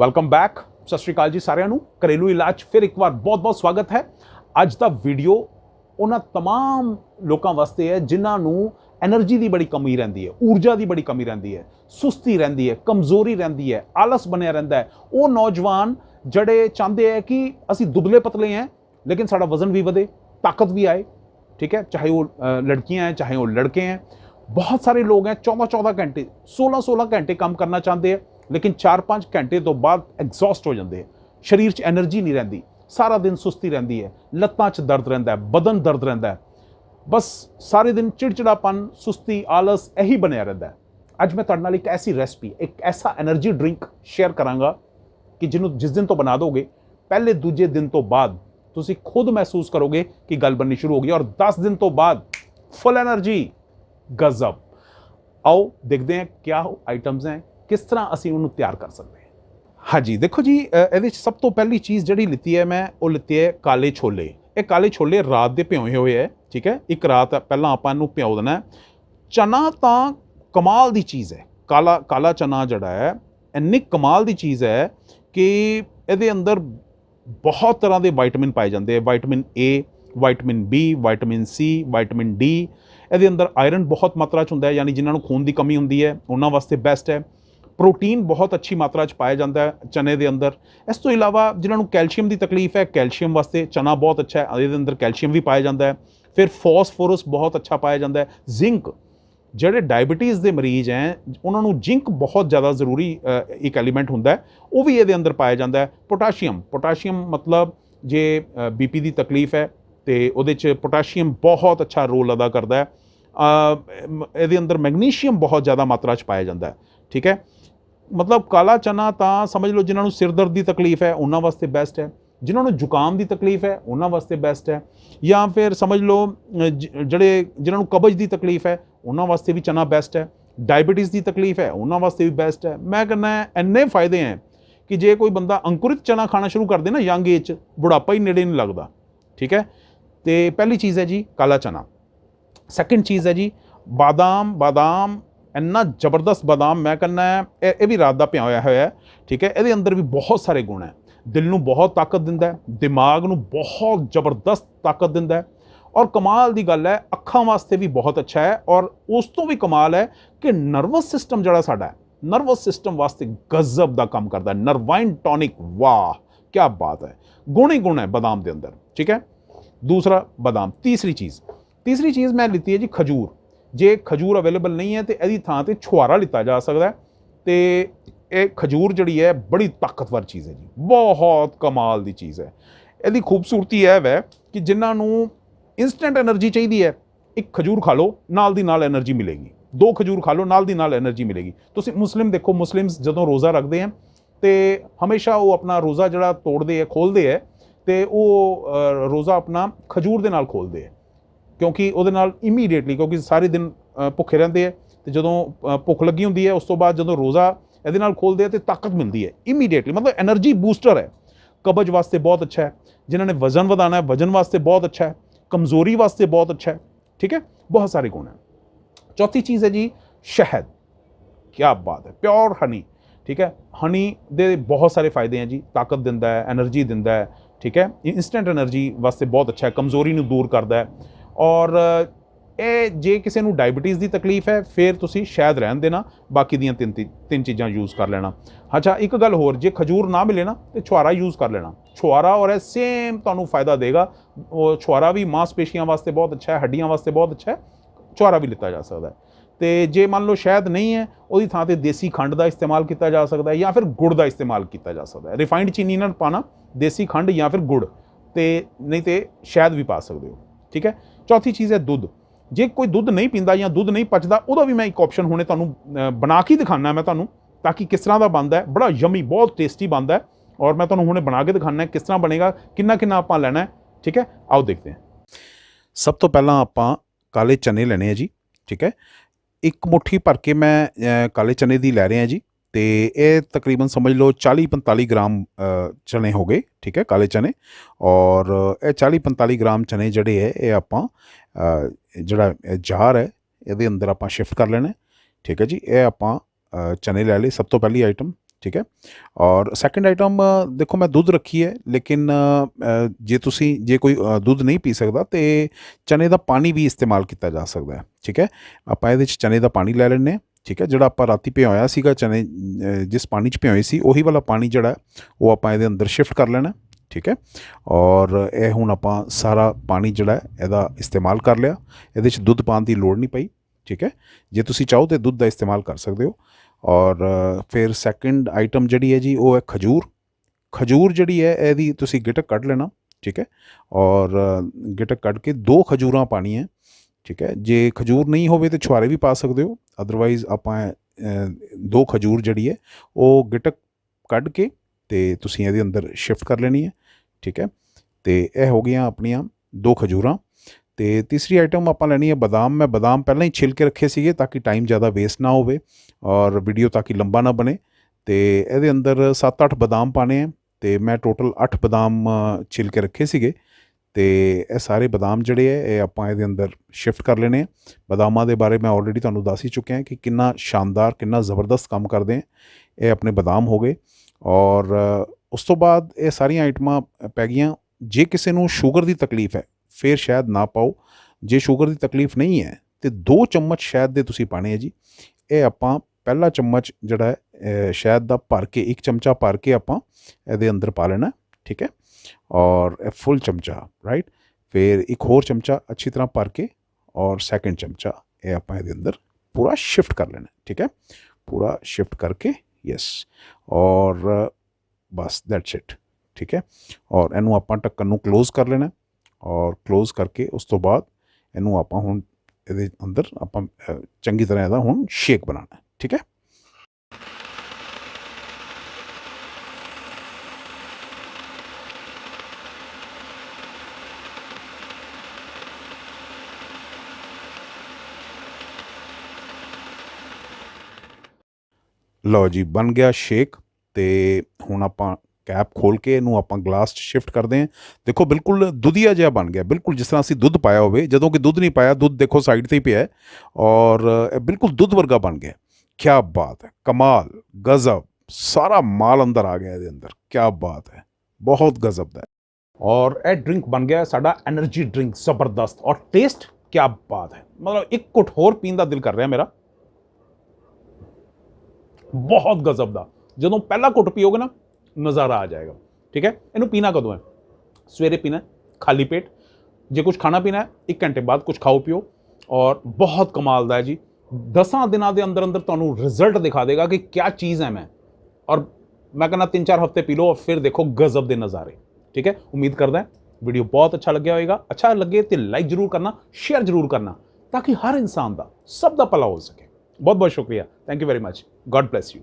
Welcome back ਸਤਿ ਸ਼੍ਰੀ ਅਕਾਲ ਜੀ ਸਾਰਿਆਂ ਨੂੰ। ਘਰੇਲੂ ਇਲਾਜ ਫਿਰ ਇੱਕ ਵਾਰ ਬਹੁਤ-ਬਹੁਤ ਸਵਾਗਤ ਹੈ। ਅੱਜ ਦਾ ਵੀਡੀਓ ਉਹਨਾਂ तमाम ਲੋਕਾਂ ਵਾਸਤੇ ਹੈ ਜਿਨ੍ਹਾਂ ਨੂੰ એનર્ਜੀ ਦੀ ਬੜੀ ਕਮੀ ਰਹਿੰਦੀ ਹੈ, ਊਰਜਾ ਦੀ ਬੜੀ ਕਮੀ ਰਹਿੰਦੀ ਹੈ, ਸੁਸਤੀ ਰਹਿੰਦੀ ਹੈ, ਕਮਜ਼ੋਰੀ ਰਹਿੰਦੀ ਹੈ, ਆਲਸ ਬਣਿਆ ਰਹਿੰਦਾ ਹੈ। ਉਹ ਨੌਜਵਾਨ ਜਿਹੜੇ ਚਾਹੁੰਦੇ ਹੈ ਕਿ ਅਸੀਂ ਦੁਬਲੇ ਪਤਲੇ ਹੈ, ਲੇਕਿਨ ਸਾਡਾ ਵਜ਼ਨ ਵੀ ਵਧੇ, ਤਾਕਤ ਵੀ ਆਏ, ਠੀਕ ਹੈ, ਚਾਹੇ ਉਹ ਲੜਕੀਆਂ ਹੈ, ਚਾਹੇ ਉਹ ਲੜਕੇ ਹੈ। ਬਹੁਤ ਸਾਰੇ ਲੋਕ ਹੈ 14 14 ਘੰਟੇ 16 16 ਘੰਟੇ ਕੰਮ ਕਰਨਾ ਚਾਹੁੰਦੇ ਹੈ। ਲੇਕਿਨ 4-5 ਘੰਟੇ ਤੋਂ ਬਾਅਦ ਐਗਜ਼ੌਸਟ ਹੋ ਜਾਂਦੇ ਸਰੀਰ 'ਚ એનર્ਜੀ ਨਹੀਂ ਰਹਿੰਦੀ, ਸਾਰਾ ਦਿਨ ਸੁਸਤੀ ਰਹਿੰਦੀ ਹੈ, ਲੱਤਾਂ 'ਚ ਦਰਦ ਰਹਿੰਦਾ ਹੈ, ਬਦਨ ਦਰਦ ਰਹਿੰਦਾ ਹੈ। ਬਸ ਸਾਰੇ ਦਿਨ ਚਿੜਚਿੜਾਪਨ, ਸੁਸਤੀ, ਆਲਸ ਇਹੀ ਬਣਿਆ ਰਹਿੰਦਾ ਅੱਜ ਮੈਂ ਤੁਹਾਡੇ ਨਾਲ ਇੱਕ ਐਸੀ ਰੈਸਪੀ ਇੱਕ ਐਸਾ એનર્ਜੀ ਡਰਿੰਕ ਸ਼ੇਅਰ ਕਰਾਂਗਾ ਕਿ ਜਿਹਨੂੰ ਜਿਸ ਦਿਨ ਤੋਂ ਬਣਾ ਦੋਗੇ, ਪਹਿਲੇ ਦੂਜੇ ਦਿਨ ਤੋਂ ਬਾਅਦ ਤੁਸੀਂ ਖੁਦ ਮਹਿਸੂਸ ਕਰੋਗੇ ਕਿ ਗੱਲ ਬਣਨੀ ਸ਼ੁਰੂ ਹੋ ਗਈ ਔਰ 10 ਦਿਨ ਤੋਂ ਬਾਅਦ ਫੁੱਲ એનર્ਜੀ ਗਜ਼ਬ। ਆਓ ਦੇਖਦੇ ਹਾਂ ਕੀ ਆਈਟਮਸ ਹੈ ਕਿਸ ਤਰ੍ਹਾਂ ਅਸੀਂ ਉਹਨੂੰ ਤਿਆਰ ਕਰ ਸਕਦੇ ਹਾਂ? ਹਾਂਜੀ, ਦੇਖੋ ਜੀ ਇਹਦੇ ਵਿੱਚ ਸਭ ਤੋਂ ਪਹਿਲੀ ਚੀਜ਼ ਜਿਹੜੀ ਲਿੱਤੀ ਹੈ ਮੈਂ, ਉਹ ਲਿੱਤੀ ਹੈ ਕਾਲੇ ਛੋਲੇ। ਇਹ ਕਾਲੇ ਛੋਲੇ ਰਾਤ ਦੇ ਭਿਓਏ ਹੋਏ ਹੈ, ਠੀਕ ਹੈ? ਇੱਕ ਰਾਤ ਪਹਿਲਾਂ ਆਪਾਂ ਇਹਨੂੰ ਭਿਓ ਦੇਣਾ ਚਨਾ ਤਾਂ ਕਮਾਲ ਦੀ ਚੀਜ਼ ਹੈ। ਕਾਲਾ ਕਾਲਾ ਚਨਾ ਜਿਹੜਾ ਹੈ, ਇੰਨੀ ਕਮਾਲ ਦੀ ਚੀਜ਼ ਹੈ ਕਿ ਇਹਦੇ ਅੰਦਰ ਬਹੁਤ ਤਰ੍ਹਾਂ ਦੇ ਵਿਟਾਮਿਨ ਪਾਏ ਜਾਂਦੇ ਆ vitamin A vitamin B vitamin C vitamin D ਇਹਦੇ ਅੰਦਰ ਆਇਰਨ ਬਹੁਤ ਮਾਤਰਾ ਚ ਹੁੰਦਾ ਹੈ, ਯਾਨੀ ਜਿਨ੍ਹਾਂ ਨੂੰ ਖੂਨ ਦੀ ਕਮੀ ਹੁੰਦੀ ਹੈ, ਉਹਨਾਂ ਵਾਸਤੇ ਬੈਸਟ ਹੈ। ਪ੍ਰੋਟੀਨ ਬਹੁਤ ਅੱਛੀ ਮਾਤਰਾ ਚ ਪਾਇਆ ਜਾਂਦਾ ਹੈ ਚਨੇ ਦੇ ਅੰਦਰ। ਇਸ ਤੋਂ ਇਲਾਵਾ ਜਿਨ੍ਹਾਂ ਨੂੰ ਕੈਲਸ਼ੀਅਮ ਦੀ ਤਕਲੀਫ ਹੈ, ਕੈਲਸ਼ੀਅਮ ਵਾਸਤੇ ਚਨਾ ਬਹੁਤ ਅੱਛਾ ਹੈ, ਇਹਦੇ ਅੰਦਰ ਕੈਲਸ਼ੀਅਮ ਵੀ ਪਾਇਆ ਜਾਂਦਾ ਹੈ। ਫਿਰ ਫਾਸਫੋਰਸ ਬਹੁਤ ਅੱਛਾ ਪਾਇਆ ਜਾਂਦਾ ਹੈ। ਜ਼ਿੰਕ, ਜਿਹੜੇ ਡਾਇਬੀਟੀਜ਼ ਦੇ ਮਰੀਜ਼ ਹੈ, ਉਹਨਾਂ ਨੂੰ ਜ਼ਿੰਕ ਬਹੁਤ ਜ਼ਿਆਦਾ ਜ਼ਰੂਰੀ ਇੱਕ ਐਲੀਮੈਂਟ ਹੁੰਦਾ ਹੈ, ਉਹ ਵੀ ਇਹਦੇ ਅੰਦਰ ਪਾਇਆ ਜਾਂਦਾ ਹੈ। ਪੋਟਾਸ਼ੀਅਮ ਪੋਟਾਸ਼ੀਅਮ ਮਤਲਬ ਜੇ ਬੀਪੀ ਦੀ ਤਕਲੀਫ ਹੈ, ਤੇ ਉਹਦੇ ਚ ਪੋਟਾਸ਼ੀਅਮ ਬਹੁਤ ਅੱਛਾ ਰੋਲ ਅਦਾ ਕਰਦਾ ਹੈ। ਇਹਦੇ ਅੰਦਰ ਮੈਗਨੀਸ਼ੀਅਮ ਬਹੁਤ ਜ਼ਿਆਦਾ ਮਾਤਰਾ ਚ ਪਾਇਆ ਜਾਂਦਾ ਹੈ। ਠੀਕ ਹੈ? ਮਤਲਬ ਕਾਲਾ ਚਨਾ ਤਾਂ ਸਮਝ ਲਓ ਜਿਨ੍ਹਾਂ ਨੂੰ ਸਿਰ ਦਰਦ ਦੀ ਤਕਲੀਫ ਹੈ, ਉਹਨਾਂ ਵਾਸਤੇ ਬੈਸਟ ਹੈ। ਜਿਨ੍ਹਾਂ ਨੂੰ ਜ਼ੁਕਾਮ ਦੀ ਤਕਲੀਫ ਹੈ, ਉਹਨਾਂ ਵਾਸਤੇ ਬੈਸਟ ਹੈ। ਜਾਂ ਫਿਰ ਸਮਝ ਲਓ ਜਿਹੜੇ, ਜਿਨ੍ਹਾਂ ਨੂੰ ਕਬਜ਼ ਦੀ ਤਕਲੀਫ ਹੈ, ਉਹਨਾਂ ਵਾਸਤੇ ਵੀ ਚਨਾ ਬੈਸਟ ਹੈ। ਡਾਇਬੀਟੀਜ਼ ਦੀ ਤਕਲੀਫ ਹੈ, ਉਹਨਾਂ ਵਾਸਤੇ ਵੀ ਬੈਸਟ ਹੈ। ਮੈਂ ਕਹਿੰਦਾ ਇੰਨੇ ਫਾਇਦੇ ਹੈ ਕਿ ਜੇ ਕੋਈ ਬੰਦਾ ਅੰਕੁਰਿਤ ਚਨਾ ਖਾਣਾ ਸ਼ੁਰੂ ਕਰ ਦੇ ਨਾ ਯੰਗ ਏਜ 'ਚ, ਬੁਢਾਪਾ ਹੀ ਨੇੜੇ ਨਹੀਂ ਲੱਗਦਾ। ਠੀਕ ਹੈ? ਤੇ ਪਹਿਲੀ ਚੀਜ਼ ਹੈ ਜੀ ਕਾਲਾ ਚਨਾ। ਸੈਕੰਡ ਚੀਜ਼ ਹੈ ਜੀ ਬਾਦਾਮ ਬਾਦਾਮ ਇੰਨਾ ਜ਼ਬਰਦਸਤ ਬਾਦਾਮ ਮੈਂ ਕਹਿੰਦਾ ਇਹ ਇਹ ਵੀ ਰਾਤ ਦਾ ਪਿਆ ਹੋਇਆ ਹੋਇਆ ਠੀਕ ਹੈ? ਇਹਦੇ ਅੰਦਰ ਵੀ ਬਹੁਤ ਸਾਰੇ ਗੁਣ ਹੈ। ਦਿਲ ਨੂੰ ਬਹੁਤ ਤਾਕਤ ਦਿੰਦਾ ਹੈ, ਦਿਮਾਗ ਨੂੰ ਬਹੁਤ ਜ਼ਬਰਦਸਤ ਤਾਕਤ ਦਿੰਦਾ ਹੈ ਔਰ ਕਮਾਲ ਦੀ ਗੱਲ ਹੈ, ਅੱਖਾਂ ਵਾਸਤੇ ਵੀ ਬਹੁਤ ਅੱਛਾ ਹੈ ਔਰ ਉਸ ਤੋਂ ਵੀ ਕਮਾਲ ਹੈ ਕਿ ਨਰਵਸ ਸਿਸਟਮ ਜਿਹੜਾ ਸਾਡਾ ਹੈ, ਨਰਵਸ ਸਿਸਟਮ ਵਾਸਤੇ ਗਜ਼ਬ ਦਾ ਕੰਮ ਕਰਦਾ ਹੈ। ਨਰਵਾਈਨ ਟੌਨਿਕ, ਵਾਹ ਕੀ ਬਾਤ ਹੈ। ਗੁਣ ਹੀ ਗੁਣ ਹੈ ਬਾਦਾਮ ਦੇ ਅੰਦਰ, ਠੀਕ ਹੈ? ਦੂਸਰਾ ਬਾਦਾਮ, ਤੀਸਰੀ ਚੀਜ਼। ਤੀਸਰੀ ਚੀਜ਼ ਮੈਂ ਲਿੱਤੀ ਹੈ ਜੀ ਖਜੂਰ। ਜੇ ਖਜੂਰ ਅਵੇਲੇਬਲ ਨਹੀਂ ਹੈ ਤੇ ਇਹਦੀ ਥਾਂ ਤੇ ਛੁਹਾਰਾ ਲਿੱਤਾ ਜਾ ਸਕਦਾ ਤੇ ਇਹ ਖਜੂਰ ਜਿਹੜੀ ਹੈ, ਬੜੀ ਤਾਕਤਵਰ ਚੀਜ਼ ਹੈ ਜੀ। ਬਹੁਤ ਕਮਾਲ ਦੀ ਚੀਜ਼ ਹੈ। ਇਹਦੀ ਖੂਬਸੂਰਤੀ ਇਹ ਹੈ ਕਿ ਜਿਨ੍ਹਾਂ ਨੂੰ ਇਨਸਟੈਂਟ એનર્ਜੀ ਚਾਹੀਦੀ ਹੈ, ਇੱਕ ਖਜੂਰ ਖਾ ਲਓ, ਨਾਲ ਦੀ ਨਾਲ એનર્ਜੀ ਮਿਲੇਗੀ। ਦੋ ਖਜੂਰ ਖਾ ਲਓ, ਨਾਲ ਦੀ ਨਾਲ એનર્ਜੀ ਮਿਲੇਗੀ। ਤੁਸੀਂ ਮੁਸਲਿਮ ਦੇਖੋ, ਮੁਸਲਿਮਸ ਜਦੋਂ ਰੋਜ਼ਾ ਰੱਖਦੇ ਆ ਤੇ ਹਮੇਸ਼ਾ ਉਹ ਆਪਣਾ ਰੋਜ਼ਾ ਜਿਹੜਾ ਤੋੜਦੇ ਆ ਖੋਲਦੇ ਆ ਤੇ ਉਹ ਰੋਜ਼ਾ ਆਪਣਾ ਖਜੂਰ ਦੇ ਨਾਲ ਖੋਲਦੇ ਆ ਕਿਉਂਕਿ ਉਹਦੇ ਨਾਲ ਇਮੀਡੀਏਟਲੀ ਕਿਉਂਕਿ ਸਾਰੇ ਦਿਨ ਭੁੱਖੇ ਰਹਿੰਦੇ ਆ, ਤੇ ਜਦੋਂ ਭੁੱਖ ਲੱਗੀ ਹੁੰਦੀ ਹੈ, ਉਸ ਤੋਂ ਬਾਅਦ ਜਦੋਂ ਰੋਜ਼ਾ ਇਹਦੇ ਨਾਲ ਖੋਲਦੇ ਆ ਤੇ ਤਾਕਤ ਮਿਲਦੀ ਹੈ ਇਮੀਡੀਏਟਲੀ ਮਤਲਬ એનર્ਜੀ ਬੂਸਟਰ ਹੈ। ਕਬਜ਼ ਵਾਸਤੇ ਬਹੁਤ ਅੱਛਾ ਹੈ, ਜਿਨ੍ਹਾਂ ਨੇ ਵਜ਼ਨ ਵਧਾਣਾ ਹੈ, ਵਜ਼ਨ ਵਾਸਤੇ ਬਹੁਤ ਅੱਛਾ ਹੈ, ਕਮਜ਼ੋਰੀ ਵਾਸਤੇ ਬਹੁਤ ਅੱਛਾ ਹੈ, ਠੀਕ ਹੈ? ਬਹੁਤ ਸਾਰੇ ਗੁਣ ਹੈ। ਚੌਥੀ ਚੀਜ਼ ਹੈ ਜੀ, ਸ਼ਹਿਦ। ਕੀ ਬਾਤ ਹੈ ਪਿਓਰ ਹਨੀ ਠੀਕ ਹੈ? ਹਨੀ ਦੇ ਬਹੁਤ ਸਾਰੇ ਫਾਇਦੇ ਹੈ ਜੀ, ਤਾਕਤ ਦਿੰਦਾ ਹੈ એનર્ਜੀ ਦਿੰਦਾ ਹੈ, ਠੀਕ ਹੈ? ਇਨਸਟੈਂਟ એનર્ਜੀ ਵਾਸਤੇ ਬਹੁਤ ਅੱਛਾ ਹੈ, ਕਮਜ਼ੋਰੀ ਨੂੰ ਦੂਰ ਕਰਦਾ ਹੈ। ਔਰ ਇਹ ਜੇ ਕਿਸੇ ਨੂੰ ਡਾਇਬੀਟੀਜ਼ ਦੀ ਤਕਲੀਫ ਹੈ, ਫਿਰ ਤੁਸੀਂ ਸ਼ਾਇਦ ਰਹਿਣ ਦੇਣਾ, ਬਾਕੀ ਦੀਆਂ ਤਿੰਨ ਤੀ- ਤਿੰਨ ਚੀਜ਼ਾਂ ਯੂਜ਼ ਕਰ ਲੈਣਾ। ਅੱਛਾ, ਇੱਕ ਗੱਲ ਹੋਰ, ਜੇ ਖਜੂਰ ਨਾ ਮਿਲੇ ਨਾ, ਤੇ ਛੁਆਰਾ ਯੂਜ਼ ਕਰ ਲੈਣਾ। ਛੁਆਰਾ ਔਰ ਇਹ ਸੇਮ ਤੁਹਾਨੂੰ ਫਾਇਦਾ ਦੇਗਾ। ਉਹ ਛੁਆਰਾ ਵੀ ਮਾਸਪੇਸ਼ੀਆਂ ਵਾਸਤੇ ਬਹੁਤ ਅੱਛਾ ਹੈ, ਹੱਡੀਆਂ ਵਾਸਤੇ ਬਹੁਤ ਅੱਛਾ ਹੈ ਛੁਆਰਾ ਵੀ ਲਿੱਤਾ ਜਾ ਸਕਦਾ ਹੈ। ਤੇ ਜੇ ਮੰਨ ਲਓ ਸ਼ਾਇਦ ਨਹੀਂ ਹੈ, ਉਹਦੀ ਥਾਂ ਤੇ ਦੇਸੀ ਖੰਡ ਦਾ ਇਸਤੇਮਾਲ ਕੀਤਾ ਜਾ ਸਕਦਾ ਹੈ ਜਾਂ ਫਿਰ ਗੁੜ ਦਾ ਇਸਤੇਮਾਲ ਕੀਤਾ ਜਾ ਸਕਦਾ ਹੈ। ਰਿਫਾਈਨਡ ਚੀਨੀ ਨਾਲ ਪਾਣਾ, ਦੇਸੀ ਖੰਡ ਜਾਂ ਫਿਰ ਗੁੜ, ਤੇ ਨਹੀਂ ਤੇ ਸ਼ਾਇਦ ਵੀ ਪਾ ਸਕਦੇ ਹੋ। ਠੀਕ ਹੈ? ਚੌਥੀ ਚੀਜ਼ ਹੈ ਦੁੱਧ। ਜੇ ਕੋਈ ਦੁੱਧ ਨਹੀਂ ਪੀਂਦਾ ਜਾਂ ਦੁੱਧ ਨਹੀਂ ਪਚਦਾ, ਉਹਦਾ ਵੀ ਮੈਂ ਇੱਕ ਆਪਸ਼ਨ ਹੁਣੇ ਤੁਹਾਨੂੰ ਬਣਾ ਕੇ ਦਿਖਾਣਾ ਮੈਂ ਤੁਹਾਨੂੰ, ਤਾਂ ਕਿ ਕਿਸ ਤਰ੍ਹਾਂ ਦਾ ਬਣਦਾ ਹੈ। ਬੜਾ ਯਮੀ ਬਹੁਤ ਟੇਸਟੀ ਬਣਦਾ ਹੈ। ਔਰ ਮੈਂ ਤੁਹਾਨੂੰ ਹੁਣੇ ਬਣਾ ਕੇ ਦਿਖਾਣਾ ਹੈ ਕਿਸ ਤਰ੍ਹਾਂ ਬਣੇਗਾ, ਕਿੰਨਾ ਕਿੰਨਾ ਆਪਾਂ ਲੈਣਾ ਹੈ। ਠੀਕ ਹੈ? ਆਓ ਦੇਖਦੇ ਹਾਂ। ਸਭ ਤੋਂ ਪਹਿਲਾਂ ਆਪਾਂ ਕਾਲੇ ਚਨੇ ਲੈਣੇ ਆ ਜੀ। ਠੀਕ ਹੈ? ਇੱਕ ਮੁੱਠੀ ਭਰ ਕੇ ਮੈਂ ਕਾਲੇ ਚਨੇ ਦੀ ਲੈ ਰਿਹਾ ਜੀ। ਤੇ ਇਹ ਤਕਰੀਬਨ ਸਮਝ ਲਓ 40 45 ਗ੍ਰਾਮ ਚਨੇ ਹੋ ਗਏ, ਠੀਕ ਹੈ, ਕਾਲੇ ਚਨੇ। ਔਰ ਇਹ 40 45 ਗ੍ਰਾਮ ਚਨੇ ਜਿਹੜੇ ਹੈ, ਇਹ ਆਪਾਂ ਜਿਹੜਾ ਜਾਰ ਹੈ, ਇਹਦੇ ਅੰਦਰ ਆਪਾਂ ਸ਼ਿਫਟ ਕਰ ਲੈਣਾ ਠੀਕ ਹੈ ਜੀ। ਇਹ ਆਪਾਂ ਚਨੇ ਲੈ ਲਏ, ਸਭ ਤੋਂ ਪਹਿਲੀ ਆਈਟਮ ਠੀਕ ਹੈ। ਔਰ ਸੈਕੰਡ ਆਈਟਮ ਦੇਖੋ ਮੈਂ ਦੁੱਧ ਰੱਖੀ ਹੈ, ਲੇਕਿਨ ਜੇ ਤੁਸੀਂ, ਜੇ ਕੋਈ ਦੁੱਧ ਨਹੀਂ ਪੀ ਸਕਦਾ, ਤੇ ਚਨੇ ਦਾ ਪਾਣੀ ਵੀ ਇਸਤੇਮਾਲ ਕੀਤਾ ਜਾ ਸਕਦਾ ਹੈ, ਠੀਕ ਹੈ। ਆਪਾਂ ਇਹਦੇ ਵਿੱਚ ਚਨੇ ਦਾ ਪਾਣੀ ਲੈ ਲੈਂਦੇ ਹਾਂ। ਠੀਕ ਹੈ, ਜਿਹੜਾ ਆਪਾਂ ਰਾਤੀ ਭਿਓਇਆ ਸੀਗਾ, ਚਨੇ ਜਿਸ ਪਾਣੀ 'ਚ ਭਿਓਏ ਸੀ, ਉਹੀ ਵਾਲਾ ਪਾਣੀ ਜਿਹੜਾ ਉਹ ਆਪਾਂ ਇਹਦੇ ਅੰਦਰ ਸ਼ਿਫਟ ਕਰ ਲੈਣਾ, ਠੀਕ ਹੈ। ਔਰ ਇਹ ਹੁਣ ਆਪਾਂ ਸਾਰਾ ਪਾਣੀ ਜਿਹੜਾ ਇਹਦਾ ਇਸਤੇਮਾਲ ਕਰ ਲਿਆ। ਇਹਦੇ 'ਚ ਦੁੱਧ ਪਾਉਣ ਦੀ ਲੋੜ ਨਹੀਂ ਪਈ, ਠੀਕ ਹੈ। ਜੇ ਤੁਸੀਂ ਚਾਹੋ ਤੇ ਦੁੱਧ ਦਾ ਇਸਤੇਮਾਲ ਕਰ ਸਕਦੇ ਹੋ। ਔਰ ਫਿਰ ਸੈਕੰਡ ਆਈਟਮ ਜਿਹੜੀ ਹੈ ਜੀ, ਉਹ ਹੈ ਖਜੂਰ। ਖਜੂਰ ਜਿਹੜੀ ਹੈ, ਇਹਦੀ ਤੁਸੀਂ ਗਿਟਕ ਕੱਢ ਲੈਣਾ, ਠੀਕ ਹੈ। ਔਰ ਗਿਟਕ ਕੱਢ ਕੇ ਦੋ ਖਜੂਰਾਂ ਪਾਣੀਆਂ ਠੀਕ ਹੈ? ਜੇ ਖਜੂਰ ਨਹੀਂ ਹੋਵੇ ਤੇ ਛੁਹਾਰੇ ਵੀ ਪਾ ਸਕਦੇ ਹੋ। ਅਦਰਵਾਈਜ਼ ਆਪਾਂ ਦੋ ਖਜੂਰ ਜਿਹੜੀ ਹੈ ਉਹ ਗਿਟਕ ਕੱਢ ਕੇ ਤੇ ਤੁਸੀਂ ਇਹਦੇ ਅੰਦਰ ਸ਼ਿਫਟ ਕਰ ਲੈਣੀ ਹੈ। ਠੀਕ ਹੈ? ਤੇ ਇਹ ਹੋ ਗਈਆਂ ਆਪਣੀਆਂ ਦੋ ਖਜੂਰਾਂ। ਤੇ ਤੀਸਰੀ ਆਈਟਮ ਆਪਾਂ ਲੈਣੀ ਹੈ ਬਦਾਮ। ਮੈਂ ਬਦਾਮ ਪਹਿਲਾਂ ਹੀ ਛਿਲ ਕੇ ਰੱਖੇ ਸੀਗੇ ਤਾਂ ਕਿ ਟਾਈਮ ਜ਼ਿਆਦਾ ਵੇਸਟ ਨਾ ਹੋਵੇ ਔਰ ਵੀਡੀਓ ਤਾਂ ਕਿ ਲੰਬਾ ਨਾ ਬਣੇ। ਤੇ ਇਹਦੇ ਅੰਦਰ 7-8 ਬਦਾਮ ਪਾਣੇ ਆ ਤੇ ਮੈਂ ਟੋਟਲ 8 ਬਦਾਮ ਅ, ਛਿਲ ਕੇ ਰੱਖੇ ਸੀਗੇ। ਤੇ ਇਹ ਸਾਰੇ ਬਦਾਮ ਜਿਹੜੇ ਹੈ, ਇਹ ਆਪਾਂ ਇਹਦੇ ਅੰਦਰ ਸ਼ਿਫਟ ਕਰ ਲੈਣੇ ਆ ਬਦਾਮਾਂ ਦੇ ਬਾਰੇ ਮੈਂ ਆਲਰੇਡੀ ਤੁਹਾਨੂੰ ਦੱਸ ਹੀ ਚੁੱਕਿਆ ਕਿ ਕਿੰਨਾ ਸ਼ਾਨਦਾਰ, ਕਿੰਨਾ ਜ਼ਬਰਦਸਤ ਕੰਮ ਕਰਦੇ ਆ ਇਹ ਆਪਣੇ ਬਦਾਮ ਹੋ ਗਏ ਔਰ ਉਸ ਤੋਂ ਬਾਅਦ ਇਹ ਸਾਰੀਆਂ ਆਈਟਮਾਂ ਪੈ ਗਈਆਂ। ਜੇ ਕਿਸੇ ਨੂੰ ਸ਼ੂਗਰ ਦੀ ਤਕਲੀਫ ਹੈ, ਫਿਰ ਸ਼ਾਇਦ ਨਾ ਪਾਓ। ਜੇ ਸ਼ੂਗਰ ਦੀ ਤਕਲੀਫ ਨਹੀਂ ਹੈ, ਤੇ 2 ਚਮਚ ਸ਼ਹਿਦ ਦੇ ਤੁਸੀਂ ਪਾਣੇ ਆ ਜੀ। ਇਹ ਆਪਾਂ ਪਹਿਲਾ ਚਮਚ ਜਿਹੜਾ ਹੈ ਸ਼ਹਿਦ ਦਾ ਭਰ ਕੇ, ਇੱਕ ਚਮਚਾ ਭਰ ਕੇ ਆਪਾਂ ਇਹਦੇ ਅੰਦਰ ਪਾ ਲੈਣਾ, ਠੀਕ ਹੈ। और फुल चमचा राइट फिर एक होर चमचा अच्छी तरह भर के और सैकेंड चमचा ये अपने अंदर पूरा शिफ्ट कर लेना, ठीक है? पूरा शिफ्ट करके यस और, बस दैट्स इट ठीक है? और इनू आप ढक्कन क्लोज़ कर लेना, और क्लोज़ करके उस तो बाद इनू आप अंदर आप चंकी तरह हूँ शेक बनाना, ठीक है? ਲਓ ਜੀ, ਬਣ ਗਿਆ ਸ਼ੇਕ ਤੇ ਹੁਣ ਆਪਾਂ ਕੈਪ ਖੋਲ ਕੇ ਇਹਨੂੰ ਆਪਾਂ ਗਲਾਸ 'ਚ ਸ਼ਿਫਟ ਕਰਦੇ ਹਾਂ। ਦੇਖੋ, ਬਿਲਕੁਲ ਦੁਧੀਆ ਜਿਹਾ ਬਣ ਗਿਆ, ਬਿਲਕੁਲ ਜਿਸ ਤਰ੍ਹਾਂ ਅਸੀਂ ਦੁੱਧ ਪਾਇਆ ਹੋਵੇ, ਜਦੋਂ ਕਿ ਦੁੱਧ ਨਹੀਂ ਪਾਇਆ, ਦੁੱਧ ਦੇਖੋ ਸਾਈਡ ਤੇ ਹੀ ਪਿਆ ਔਰ ਇਹ ਬਿਲਕੁਲ ਦੁੱਧ ਵਰਗਾ ਬਣ ਗਿਆ। ਕੀ ਬਾਤ ਹੈ, ਕਮਾਲ, ਗਜ਼ਬ, ਸਾਰਾ ਮਾਲ ਅੰਦਰ ਆ ਗਿਆ ਇਹਦੇ ਅੰਦਰ ਕੀ ਬਾਤ ਹੈ, ਬਹੁਤ ਗਜ਼ਬ ਦਾ ਔਰ ਇਹ ਡਰਿੰਕ ਬਣ ਗਿਆ ਸਾਡਾ એનર્ਜੀ ਡਰਿੰਕ ਜ਼ਬਰਦਸਤ ਔਰ ਟੇਸਟ ਕੀ ਬਾਤ ਹੈ, ਮਤਲਬ ਇੱਕ ਘੁੱਟ ਹੋਰ ਪੀਣ ਦਾ ਦਿਲ ਕਰ ਰਿਹਾ ਮੇਰਾ। ਬਹੁਤ ਗਜ਼ਬ ਦਾ। ਜਦੋਂ ਪਹਿਲਾ ਘੁੱਟ ਪੀਓਗੇ ਨਾ, ਨਜ਼ਾਰਾ ਆ ਜਾਏਗਾ। ਠੀਕ ਹੈ? ਇਹਨੂੰ ਪੀਣਾ ਕਦੋਂ ਹੈ? ਸਵੇਰੇ ਪੀਣਾ ਖਾਲੀ ਪੇਟ। ਜੇ ਕੁਝ ਖਾਣਾ ਪੀਣਾ ਹੈ, ਇੱਕ ਘੰਟੇ ਬਾਅਦ ਕੁਝ ਖਾਓ ਪੀਓ। ਔਰ ਬਹੁਤ ਕਮਾਲ ਦਾ ਹੈ ਜੀ। 10 ਦਿਨਾਂ ਦੇ ਅੰਦਰ ਅੰਦਰ ਤੁਹਾਨੂੰ ਰਿਜ਼ਲਟ ਦਿਖਾ ਦੇਗਾ ਕਿ ਕੀ ਚੀਜ਼ ਹੈ ਮੈਂ। ਔਰ ਮੈਂ ਕਹਿੰਦਾ 3-4 ਹਫ਼ਤੇ ਪੀ ਲਓ, ਔਰ ਫਿਰ ਦੇਖੋ ਗਜ਼ਬ ਦੇ ਨਜ਼ਾਰੇ। ਠੀਕ ਹੈ? ਉਮੀਦ ਕਰਦਾ ਵੀਡੀਓ ਬਹੁਤ ਅੱਛਾ ਲੱਗਿਆ ਹੋਵੇਗਾ ਅੱਛਾ ਲੱਗੇ ਤੇ ਲਾਈਕ ਜ਼ਰੂਰ ਕਰਨਾ ਸ਼ੇਅਰ ਜ਼ਰੂਰ ਕਰਨਾ, ਤਾਂ ਕਿ ਹਰ ਇਨਸਾਨ ਦਾ, ਸਭ ਦਾ ਭਲਾ ਹੋ ਸਕੇ। ਬਹੁਤ ਬਹੁਤ ਸ਼ੁਕਰੀਆ thank you very much God bless you